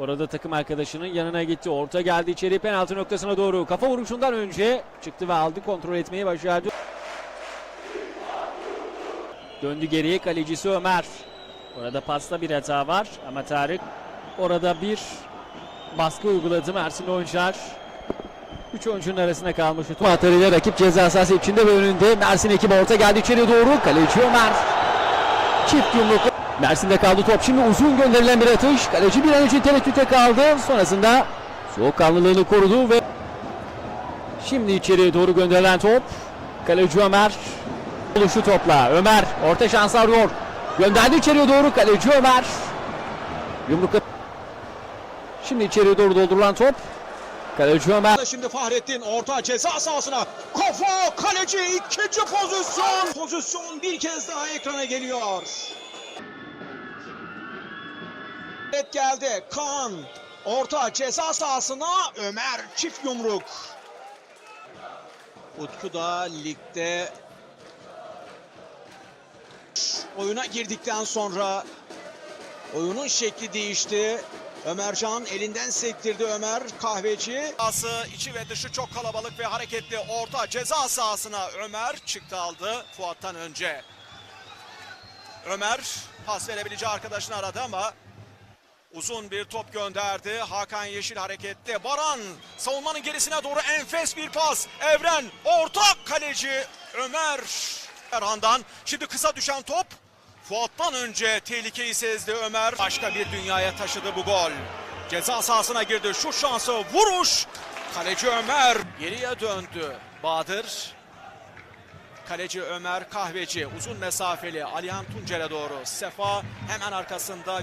Orada takım arkadaşının yanına gitti. Orta geldi içeri penaltı noktasına doğru. Kafa vuruşundan önce çıktı ve aldı. Kontrol etmeyi başardı. Döndü geriye kalecisi Ömer. Orada pasta bir hata var ama Tarık orada bir baskı uyguladı Mersin oyuncular. Üç oyuncunun arasında kalmış. Atarıyla rakip ceza sahası içinde ve önünde. Mersin ekibi orta geldi içeri doğru. Kaleci Ömer. Çift yumruk. Mersin'de kaldı top. Şimdi uzun gönderilen bir atış. Kaleci bir an için tereddüte kaldı. Sonrasında soğukkanlılığını korudu ve şimdi içeriye doğru gönderilen top. Kaleci Ömer. Oluşu topla. Ömer orta şans arıyor. Gönderdi içeriye doğru. Kaleci Ömer. Yumruk Şimdi içeriye doğru doldurulan top. Kaleci Ömer. Şimdi Fahrettin orta ceza sahasına. Kafa kaleci ikinci pozisyon. Pozisyon bir kez daha ekrana geliyor. Evet geldi. Kaan orta ceza sahasına Ömer çift yumruk. Utku da ligde oyuna girdikten sonra oyunun şekli değişti. Ömercan elinden sektirdi Ömer kahveci. sahası içi ve dışı çok kalabalık ve hareketli orta ceza sahasına Ömer çıktı aldı Fuat'tan önce. Ömer pas verebileceği arkadaşını aradı ama uzun bir top gönderdi. Hakan Yeşil harekette. Baran savunmanın gerisine doğru enfes bir pas. Evren orta kaleci Ömer Erhan'dan. Şimdi kısa düşen top. Fuat'tan önce tehlikeyi sezdi Ömer. Başka bir dünyaya taşıdı bu gol. Ceza sahasına girdi. Şu şansı vuruş. Kaleci Ömer geriye döndü. Bahadır. Kaleci Ömer Kahveci uzun mesafeli Alihan Tuncer'e doğru. Sefa hemen arkasında